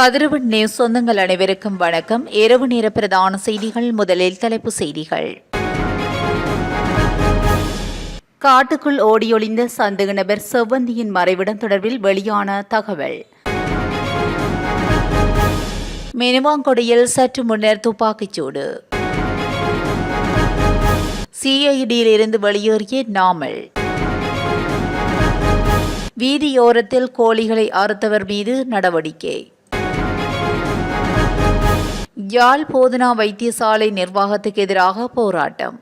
கதிரவன் news சொந்தங்கள் அனைவருக்கும் வணக்கம். இரவு நேர பிரதான செய்திகள் முதலில் தலைப்பு செய்திகள். காட்டுக்குள் ஓடியொழிந்த சந்தேக நபர் செவ்வந்தியின் மறைவிடம் தொடர்பில் வெளியான தகவல். மினுவாங்கொடியில் சற்று முன்னர் துப்பாக்கிச்சூடு சிஐடியில் இருந்து வெளியேறிய நாமல். வீதியோரத்தில் கோழிகளை அறுத்தவர் மீது நடவடிக்கை. யாழ் போதனா வைத்தியசாலை நிர்வாகத்துக்கு எதிராக போராட்டம்.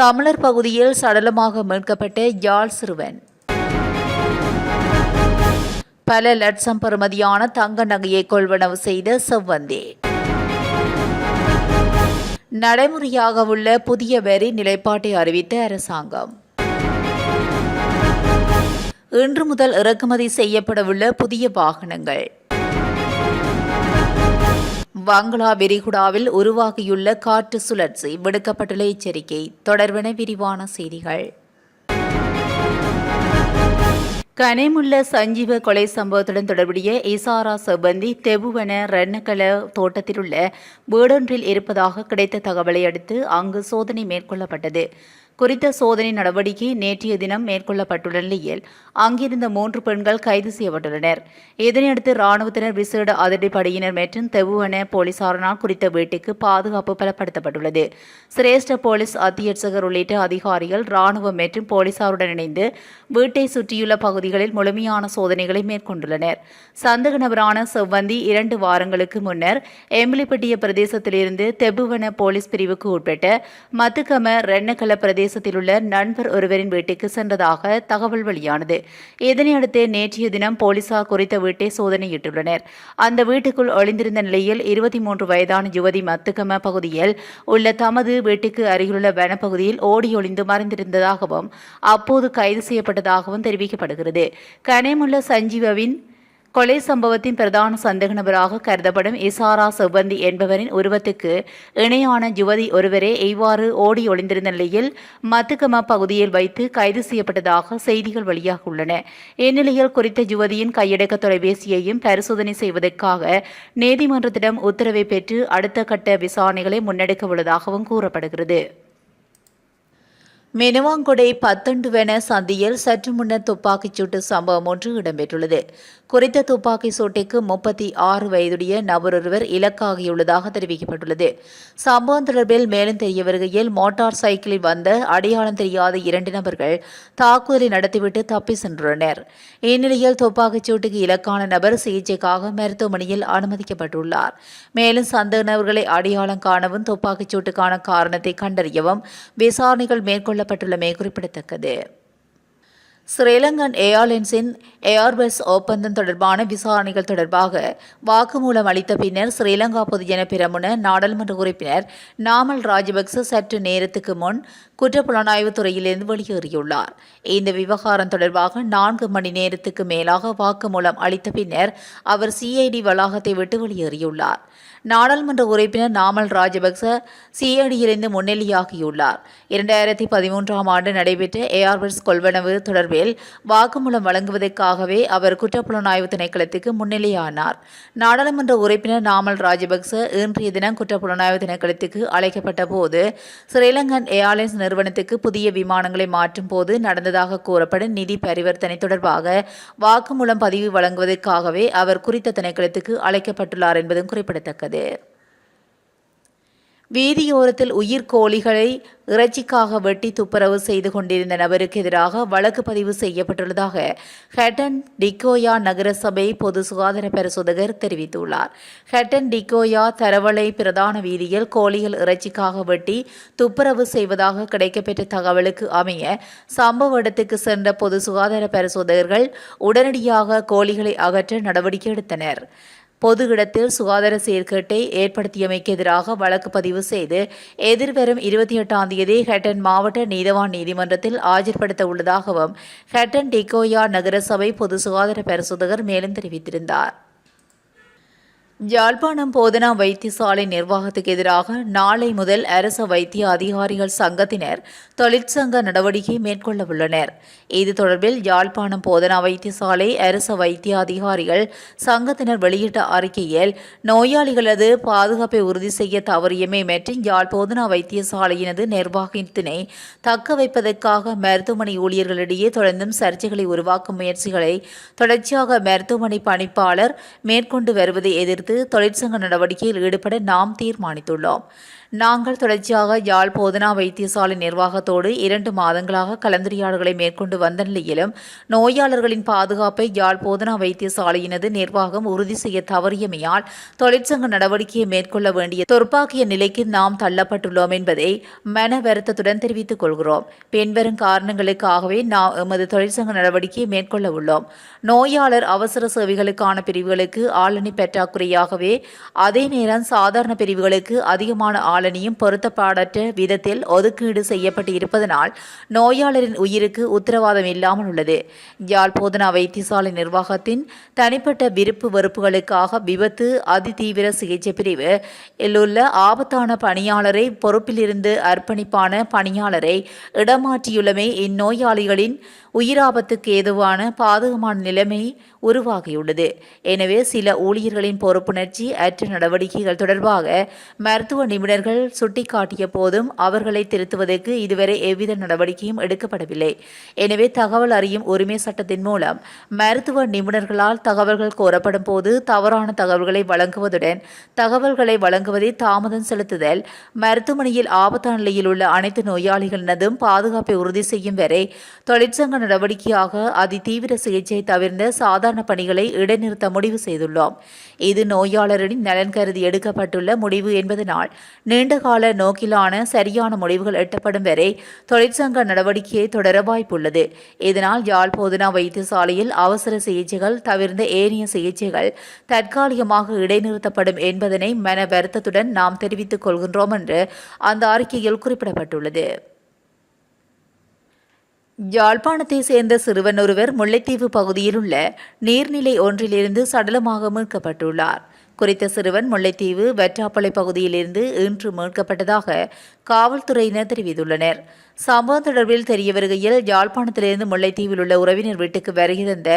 தமிழர் பகுதியில் சடலமாக மீட்கப்பட்ட யாழ் சிறுவன். பல லட்சம் பெறுமதியான தங்க நகையை கொள்வனவு செய்த செவ்வந்தி. நடைமுறையாக உள்ள புதிய வரி நிலைப்பாட்டை அறிவித்த அரசாங்கம். இன்று முதல் இறக்குமதி செய்யப்படவுள்ள புதிய வாகனங்கள். வங்களா விரிகுடாவில் உருவாகியுள்ள காற்று சுழற்சி விடுக்கப்பட்டுள்ள எச்சரிக்கை. தொடர்பான விரிவான செய்திகள். கனிமுள்ள சஞ்சீவ கொலை சம்பவத்துடன் தொடர்புடைய இசாரா செவ்வந்தி தெபுவன ரன்னகல தோட்டத்தில் உள்ள வீடொன்றில் இருப்பதாக கிடைத்த தகவலை அடுத்து அங்கு சோதனை மேற்கொள்ளப்பட்டது. குறித்த சோதனை நடவடிக்கை நேற்றைய தினம் மேற்கொள்ளப்பட்டுள்ள நிலையில் அங்கிருந்த மூன்று பெண்கள் கைது செய்யப்பட்டுள்ளனர். இதனையடுத்து ராணுவத்தினர் விசேட அதிரடிப்படையினர் மற்றும் தெவுவன போலீசாரினால் குறித்த வீட்டுக்கு பாதுகாப்பு பலப்படுத்தப்பட்டுள்ளது. சிரேஷ்ட போலீஸ் அத்தியட்சகர் உள்ளிட்ட அதிகாரிகள் ராணுவம் மற்றும் போலீசாருடன் இணைந்து வீட்டை சுற்றியுள்ள பகுதிகளில் முழுமையான சோதனைகளை மேற்கொண்டுள்ளனர். சந்தக நபரான செவ்வந்தி இரண்டு வாரங்களுக்கு முன்னர் எம்பிலிப்பட்டிய பிரதேசத்திலிருந்து தெபுவன போலீஸ் பிரிவுக்கு உட்பட்ட மத்துக்கம ரென்னகல பிரதேசத்தில் உள்ள நண்பர் ஒருவரின் வீட்டுக்கு சென்றதாக தகவல் வெளியானது. இதனையடுத்து நேற்றைய தினம் போலீசார் குறித்த வீட்டை சோதனையிட்டுள்ளனர். அந்த வீட்டுக்குள் ஒளிந்திருந்த நிலையில் இருபத்தி மூன்று வயதான யுவதி மத்துக்கம பகுதியில் உள்ள தமது வீட்டுக்கு அருகிலுள்ள வனப்பகுதியில் ஓடி ஒளிந்து மறைந்திருந்ததாகவும் அப்போது கைது செய்யப்பட்டதாகவும் தெரிவிக்கப்படுகிறது. கனேமுள்ள சஞ்சீவவின் கொலை சம்பவத்தின் பிரதான சந்தேக நபராக கருதப்படும் இசாரா செவ்வந்தி என்பவரின் உருவத்துக்கு இணையான யுவதி ஒருவரே இவ்வாறு ஓடி ஒளிந்திருந்த நிலையில் மத்துக்கமா பகுதியில் வைத்து கைது செய்யப்பட்டதாக செய்திகள் வெளியாக உள்ளன இந்நிலையில் குறித்த யுவதியின் கையடக்க தொலைபேசியையும் பரிசோதனை செய்வதற்காக நீதிமன்றத்திடம் உத்தரவை பெற்று அடுத்த கட்ட விசாரணைகளை முன்னெடுக்க உள்ளதாகவும் கூறப்படுகிறது. மெனுவாங்குடை பத்தண்டுவென சந்தியில் சற்று முன்னர் துப்பாக்கிச்சூட்டு சம்பவம் ஒன்று இடம்பெற்றுள்ளது. குறித்த துப்பாக்கி சூட்டிற்கு முப்பத்தி ஆறு வயதுடைய நபரொருவர் இலக்காகியுள்ளதாக தெரிவிக்கப்பட்டுள்ளது. சம்பவம் தொடர்பில் மேலும் தெரிய வருகையில் மோட்டார் சைக்கிளில் வந்த அடையாளம் தெரியாத இரண்டு நபர்கள் தாக்குதலை நடத்திவிட்டு தப்பி சென்றுள்ளனர். இந்நிலையில் துப்பாக்கிச் சூட்டுக்கு இலக்கான நபர் சிகிச்சைக்காக மருத்துவமனையில் அனுமதிக்கப்பட்டுள்ளார். மேலும் சந்தேக நபர்களை அடையாளம் காணவும் துப்பாக்கிச் சூட்டுக்கான காரணத்தை கண்டறியவும் விசாரணைகள் மேற்கொள்ளப்பட்டுள்ளமை குறிப்பிடத்தக்கது. ஸ்ரீலங்கன் ஏர்லைன்ஸின் ஏர்பஸ் ஒப்பந்தம் தொடர்பான விசாரணைகள் தொடர்பாக வாக்குமூலம் அளித்த பின்னர் ஸ்ரீலங்கா பொதுஜன பிரமுன நாடாளுமன்ற உறுப்பினர் நாமல் ராஜபக்ச சற்று நேரத்துக்கு முன் குற்றப்புலனாய்வு துறையிலிருந்து வெளியேறியுள்ளார். இந்த விவகாரம் தொடர்பாக நான்கு மணி நேரத்துக்கு மேலாக வாக்குமூலம் அளித்த பின்னர் அவர் சிஐடி வளாகத்தை விட்டு வெளியேறியுள்ளார். நாடாளுமன்ற உறுப்பினர் நாமல் ராஜபக்ச சிஐடியிலிருந்து முன்னிலையாகியுள்ளார். இரண்டாயிரத்தி பதிமூன்றாம் ஆண்டு நடைபெற்ற ஏர்பஸ் கொள்வனவு தொடர்பில் வாக்குமூலம் வழங்குவதற்காகவே அவர் குற்றப்புலனாய்வு திணைக்களத்துக்கு முன்னிலையானார். நாடாளுமன்ற உறுப்பினர் நாமல் ராஜபக்ச இன்றைய தினம் குற்றப்புலனாய்வு திணைக்களத்துக்கு அழைக்கப்பட்ட போது ஸ்ரீலங்கன் ஏர்லைன்ஸ் நிறுவனத்துக்கு புதிய விமானங்களை மாற்றும் போது நடந்ததாக கூறப்படும் நிதி பரிவர்த்தனை தொடர்பாக வாக்குமூலம் பதிவு வழங்குவதற்காகவே அவர் குறித்த திணைக்களத்துக்கு அழைக்கப்பட்டுள்ளார் என்பதும் குறிப்பிடத்தக்கது. வீதியோரத்தில் உயிர்கோழிகளை இறைச்சிக்காக வெட்டி துப்புரவு செய்து கொண்டிருந்த நபருக்கு எதிராக வழக்கு பதிவு செய்யப்பட்டுள்ளதாக ஹெட்டன் டிக்கோயா நகரசபை பொது சுகாதார பரிசோதகர் தெரிவித்துள்ளார். ஹெட்டன் டிகோயா தரவளை பிரதான வீதியில் கோழிகள் இறைச்சிக்காக வெட்டி துப்புரவு செய்வதாக கிடைக்கப்பெற்ற தகவலுக்கு அமைய சம்பவ இடத்துக்கு சென்ற பொது சுகாதார பரிசோதகர்கள் உடனடியாக கோழிகளை அகற்ற நடவடிக்கை எடுத்தனர். பொது இடத்தில் சுகாதார சீர்கேட்டை ஏற்படுத்தியமைக்கு எதிராக வழக்கு பதிவு செய்து எதிர்வரும் இருபத்தி எட்டாம் தேதி ஹெட்டன் மாவட்ட நீதவான் நீதிமன்றத்தில் ஆஜர்படுத்த உள்ளதாகவும் ஹெட்டன் டிகோயா நகரசபை பொது சுகாதார பரிசோதகர் மேலும் தெரிவித்திருந்தார். யாழ்ப்பாணம் போதனா வைத்தியசாலை நிர்வாகத்துக்கு எதிராக நாளை முதல் அரச வைத்திய அதிகாரிகள் சங்கத்தினர் தொழிற்சங்க நடவடிக்கை மேற்கொள்ள உள்ளனர் இது தொடர்பில் யாழ்ப்பாணம் போதனா வைத்தியசாலை அரச வைத்திய அதிகாரிகள் சங்கத்தினர் வெளியிட்ட அறிக்கையில் நோயாளிகளது பாதுகாப்பை உறுதி செய்ய தவறியமை மற்றும் யாழ் போதனா வைத்தியசாலையினது நிர்வாகத்தினை தக்க வைப்பதற்காக மருத்துவமனை ஊழியர்களிடையே தொடர்ந்தும் சர்ச்சைகளை உருவாக்கும் முயற்சிகளை தொடர்ச்சியாக மருத்துவமனை பணிப்பாளர் மேற்கொண்டு வருவதை எதிர்த்து தொழிற்சங்க நடவடிக்கையில் ஈடுபட நாம் தீர்மானித்துள்ளோம். நாங்கள் தொடர்ச்சியாக யாழ் போதனா வைத்தியசாலை நிர்வாகத்தோடு இரண்டு மாதங்களாக கலந்துரையாடல்களை மேற்கொண்டு வந்த நிலையிலும் நோயாளர்களின் பாதுகாப்பை யாழ் போதனா வைத்தியசாலையினது நிர்வாகம் உறுதி செய்ய தவறியமையால் தொழிற்சங்க நடவடிக்கையை மேற்கொள்ள வேண்டிய தொற்பாக்கிய நிலைக்கு நாம் தள்ளப்பட்டுள்ளோம் என்பதை மன வருத்தத்துடன் தெரிவித்துக் கொள்கிறோம். பின்வரும் காரணங்களுக்காகவே நாம் எமது தொழிற்சங்க நடவடிக்கையை மேற்கொள்ள உள்ளோம். நோயாளர் அவசர சேவைகளுக்கான பிரிவுகளுக்கு ஆளணி பற்றாக்குறையாகவே அதே நேரம் சாதாரண பிரிவுகளுக்கு அதிகமான ஆளணியும் பொருத்தப்பாடற்ற விதத்தில் ஒதுக்கீடு செய்யப்பட்டு இருப்பதனால் நோயாளரின் உயிருக்கு உத்தரவாதம் இல்லாமல் உள்ளது. யாழ் போதனா வைத்தியசாலை நிர்வாகத்தின் தனிப்பட்ட விருப்பு வெறுப்புகளுக்காக விபத்து அதிதீவிர சிகிச்சை பிரிவு உள்ள ஆபத்தான பணியாளரை பொறுப்பிலிருந்து அர்ப்பணிப்பான பணியாளரை இடமாற்றியுள்ளமை இந்நோயாளிகளின் உயிராபத்துக்கு ஏதுவான பாதகமான நிலைமை உருவாகியுள்ளது. எனவே சில ஊழியர்களின் பொறுப்புணர்ச்சி அற்ற நடவடிக்கைகள் தொடர்பாக மருத்துவ நிபுணர்கள் சுட்டிக்காட்டிய போதும் அவர்களை திருத்துவதற்கு இதுவரை எவ்வித நடவடிக்கையும் எடுக்கப்படவில்லை. எனவே தகவல் அறியும் உரிமை சட்டத்தின் மூலம் மருத்துவ நிபுணர்களால் தகவல்கள் கோரப்படும் போது தவறான தகவல்களை வழங்குவதுடன் தகவல்களை வழங்குவதை தாமதம் செலுத்துதல் மருத்துவமனையில் ஆபத்தான நிலையில் உள்ள அனைத்து நோயாளிகளினதும் பாதுகாப்பை உறுதி செய்யும் வரை தொழிற்சங்க நடவடிக்கையாக அதிதீவிர சிகிச்சை தவிர்ந்த சாதாரண பணிகளை இடைநிறுத்த முடிவு செய்துள்ளோம். இது நோயாளரின் நலன் கருதி எடுக்கப்பட்டுள்ள முடிவு என்பதனால் நீண்டகால நோக்கிலான சரியான முடிவுகள் எட்டப்படும் வரை தொழிற்சங்க நடவடிக்கையை தொடர வாய்ப்புள்ளது. இதனால் யாழ் போதனா வைத்தியசாலையில் அவசர சிகிச்சைகள் தவிர்ந்த ஏனைய சிகிச்சைகள் தற்காலிகமாக இடைநிறுத்தப்படும் என்பதனை மன வருத்தத்துடன் நாம் தெரிவித்துக் கொள்கின்றோம் என்று அந்த அறிக்கையில் குறிப்பிடப்பட்டுள்ளது. யாழ்ப்பாணத்தை சேர்ந்த சிறுவன் ஒருவர் முல்லைத்தீவு பகுதியில் உள்ள நீர்நிலை ஒன்றிலிருந்து சடலமாக மீட்கப்பட்டுள்ளார். குறித்த சிறுவன் முல்லைத்தீவு வெற்றாப்பளை பகுதியிலிருந்து இன்று மீட்கப்பட்டதாக காவல்துறையினர் தெரிவித்துள்ளனர். சம்பவம் தொடர்பில் தெரிய வருகையில் யாழ்ப்பாணத்திலிருந்து முல்லைத்தீவில் உள்ள உறவினர் வீட்டுக்கு வருகை தந்த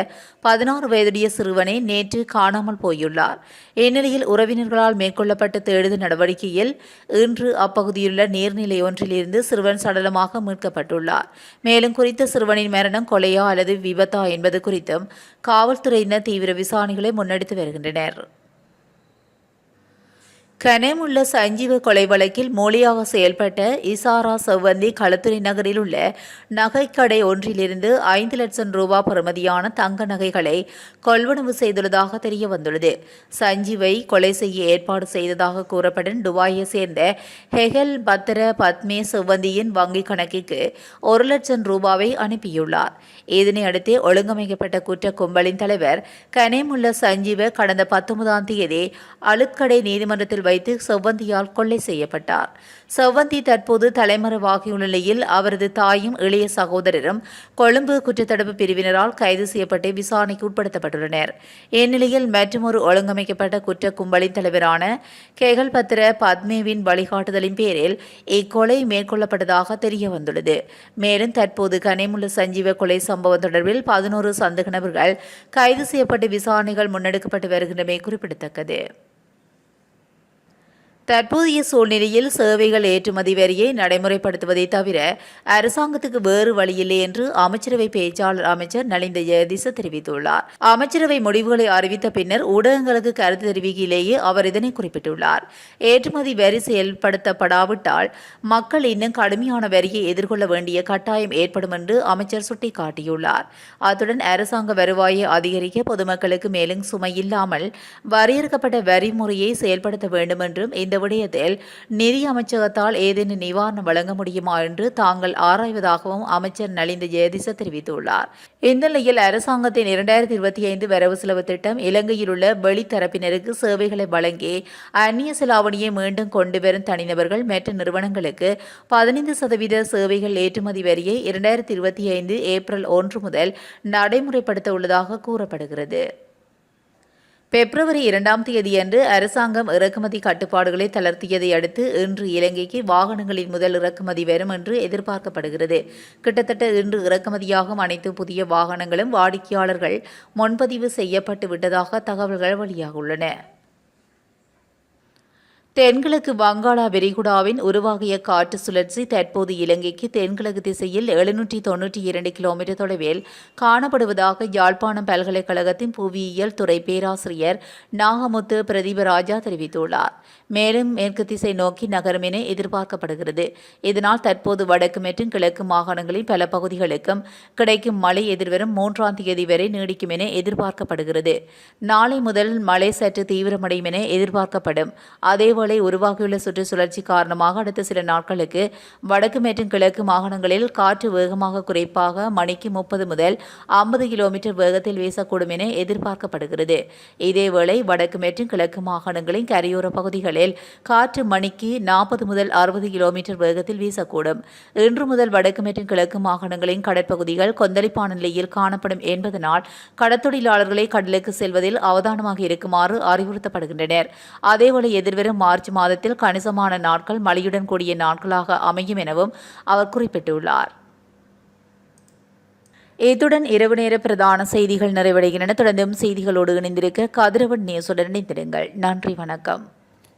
பதினாறு வயதுடைய சிறுவனை நேற்று காணாமல் போயுள்ளார். இந்நிலையில் உறவினர்களால் மேற்கொள்ளப்பட்ட தேடுதல் நடவடிக்கையில் இன்று அப்பகுதியிலுள்ள நீர்நிலை ஒன்றிலிருந்து சிறுவன் சடலமாக மீட்கப்பட்டுள்ளார். மேலும் குறித்த சிறுவனின் மரணம் கொலையா அல்லது விபத்தா என்பது குறித்தும் காவல்துறையினர் தீவிர விசாரணைகளை முன்னெடுத்து வருகின்றனர். கனமுள்ள சஞ்சீவ கொலை வழக்கில் மொழியாக செயல்பட்ட இசாரா செவ்வந்தி களத்துறை நகரில் உள்ள நகைக்கடை ஒன்றிலிருந்து ஐந்து லட்சம் ரூபாய் பெறுமதியான தங்க நகைகளை கொள்வனவு செய்துள்ளதாக தெரிய வந்துள்ளது சஞ்சீவை கொலை செய்ய ஏற்பாடு செய்ததாக கூறப்படும் துபாயை சேர்ந்த ஹெகல் பத்திர பத்மே செவ்வந்தியின் வங்கிக் கணக்கிற்கு ஒரு லட்சம் ரூபாவை அனுப்பியுள்ளார். இதனையடுத்து ஒழுங்கமைக்கப்பட்ட குற்ற கும்பலின் தலைவர் கனேமுள்ள சஞ்சீவ கடந்த பத்தொன்பதாம் தேதி அழுக்கடை நீதிமன்றத்தில் வைத்து செவ்வந்தியால் கொள்ளை செய்யப்பட்டார். செவ்வந்தி தற்போது தலைமறைவாகியுள்ள நிலையில் அவரது தாயும் இளைய சகோதரரும் கொழும்பு குற்றத்தடுப்பு பிரிவினரால் கைது செய்யப்பட்டு விசாரணைக்கு உட்படுத்தப்பட்டுள்ளனர். இந்நிலையில் மற்றொரு ஒழுங்கமைக்கப்பட்ட குற்ற கும்பலின் தலைவரான கேகல் பத்திர பத்மேவின் வழிகாட்டுதலின் பேரில் இக்கொலை மேற்கொள்ளப்பட்டதாக தெரிய வந்துள்ளது மேலும் தற்போது கனிமுள்ள சஞ்சீவ கொலை சம்பவம் தொடர்பில் பதினோரு சந்தேக நபர்கள் கைது செய்யப்பட்டு விசாரணைகள் முன்னெடுக்கப்பட்டு வருகின்றமை குறிப்பிடத்தக்கது. தற்போதைய சூழ்நிலையில் சேவைகள் ஏற்றுமதி வரியை நடைமுறைப்படுத்துவதை தவிர அரசாங்கத்துக்கு வேறு வழியில்லை என்று அமைச்சரவை பேச்சாளர் அமைச்சர் நலிந்த ஜெயதிச தெரிவித்துள்ளார். அமைச்சரவை முடிவுகளை அறிவித்த பின்னர் ஊடகங்களுக்கு கருத்து தெரிவிக்கையிலேயே அவர் இதனை குறிப்பிட்டுள்ளார். ஏற்றுமதி வரி செயல்படுத்தப்படாவிட்டால் மக்கள் இன்னும் கடுமையான வரியை எதிர்கொள்ள வேண்டிய கட்டாயம் ஏற்படும் என்று அமைச்சர் சுட்டிக்காட்டியுள்ளார். அத்துடன் அரசாங்க வருவாயை அதிகரிக்க பொதுமக்களுக்கு மேலும் சுமை இல்லாமல் வரையறுக்கப்பட்ட வரி முறையை செயல்படுத்த வேண்டும் என்றும் இந்த விடயத்தில் நிதி அமைச்சகத்தால் ஏதேனும் நிவாரணம் வழங்க முடியுமா என்று தாங்கள் ஆராய்வதாகவும் அமைச்சர் நலிந்த ஜெயதிச தெரிவித்துள்ளார். இந்த நிலையில் அரசாங்கத்தின் இரண்டாயிரத்தி இருபத்தி ஐந்து வரவு செலவு திட்டம் இலங்கையில் உள்ள வெளித்தரப்பினருக்கு சேவைகளை வழங்கி அந்நிய செலாவணியை மீண்டும் கொண்டு வரும் தனிநபர்கள் மற்ற நிறுவனங்களுக்கு பதினைந்து சதவீத சேவைகள் ஏற்றுமதி வரியை இரண்டாயிரத்தி இருபத்தி ஐந்து ஏப்ரல் ஒன்று முதல் நடைமுறைப்படுத்த உள்ளதாக கூறப்படுகிறது. பிப்ரவரி இரண்டாம் தேதியன்று அரசாங்கம் இறக்குமதி கட்டுப்பாடுகளை தளர்த்தியதை அடுத்து இன்று இலங்கைக்கு வாகனங்களின் முதல் இறக்குமதி வரும் என்று எதிர்பார்க்கப்படுகிறது. கிட்டத்தட்ட இன்று இறக்குமதியாகும் அனைத்து புதிய வாகனங்களும் வாடிக்கையாளர்கள் முன்பதிவு செய்யப்பட்டு விட்டதாக தகவல்கள் வெளியாகியுள்ளன. தென்கிழக்கு வங்காளா விரிகுடாவின் உருவாகிய காற்று சுழற்சி தற்போது இலங்கைக்கு தென்கிழக்கு திசையில் எழுநூற்றி தொன்னூற்றி இரண்டு கிலோமீட்டர் தொலைவில் காணப்படுவதாக யாழ்ப்பாணம் பல்கலைக்கழகத்தின் புவியியல் துறை பேராசிரியர் நாகமுத்து பிரதீபராஜா தெரிவித்துள்ளார். மேலும் மேற்கு திசை நோக்கி நகரும் என எதிர்பார்க்கப்படுகிறது. இதனால் தற்போது வடக்கு மற்றும் கிழக்கு மாகாணங்களின் பல பகுதிகளுக்கும் கிடைக்கும் மழை எதிர்வரும் மூன்றாம் தேதி வரை நீடிக்கும் என எதிர்பார்க்கப்படுகிறது. நாளை முதல் மழை சற்று தீவிரமடையும் என எதிர்பார்க்கப்படும். அதேவேளை உருவாகியுள்ள சுற்றுச்சுழற்சி காரணமாக அடுத்த சில நாட்களுக்கு வடக்கு மற்றும் கிழக்கு மாகாணங்களில் காற்று வேகமாக குறைப்பாக மணிக்கு முப்பது முதல் ஐம்பது கிலோமீட்டர் வேகத்தில் வீசக்கூடும் என எதிர்பார்க்கப்படுகிறது. இதேவேளை வடக்கு மற்றும் கிழக்கு மாகாணங்களின் கரையோர பகுதிகளில் காற்று மணிக்கு நாற்பது முதல் அறுபது கிலோமீட்டர் வேகத்தில் வீசக்கூடும். இன்று முதல் வடக்கு மற்றும் கிழக்கு மாகாணங்களின் கடற்பகுதிகள் கொந்தளிப்பான நிலையில் காணப்படும் என்பதனால் கடத்தொழிலாளர்களை கடலுக்கு செல்வதில் அவதானமாக இருக்குமாறு அறிவுறுத்தப்படுகின்றனர். அதேவேளை எதிர்வரும் மார்ச் மாதத்தில் கணிசமான நாட்கள் மழையுடன் கூடிய நாட்களாக அமையும் எனவும் அவர் குறிப்பிட்டுள்ளார். இத்துடன் இரவு நேர பிரதான செய்திகள் நிறைவடைகின்றன. தொடர்ந்தும் செய்திகளோடு இணைந்திருக்க கதிரவன் நியூஸுடன் இணைந்திருங்கள். நன்றி வணக்கம்.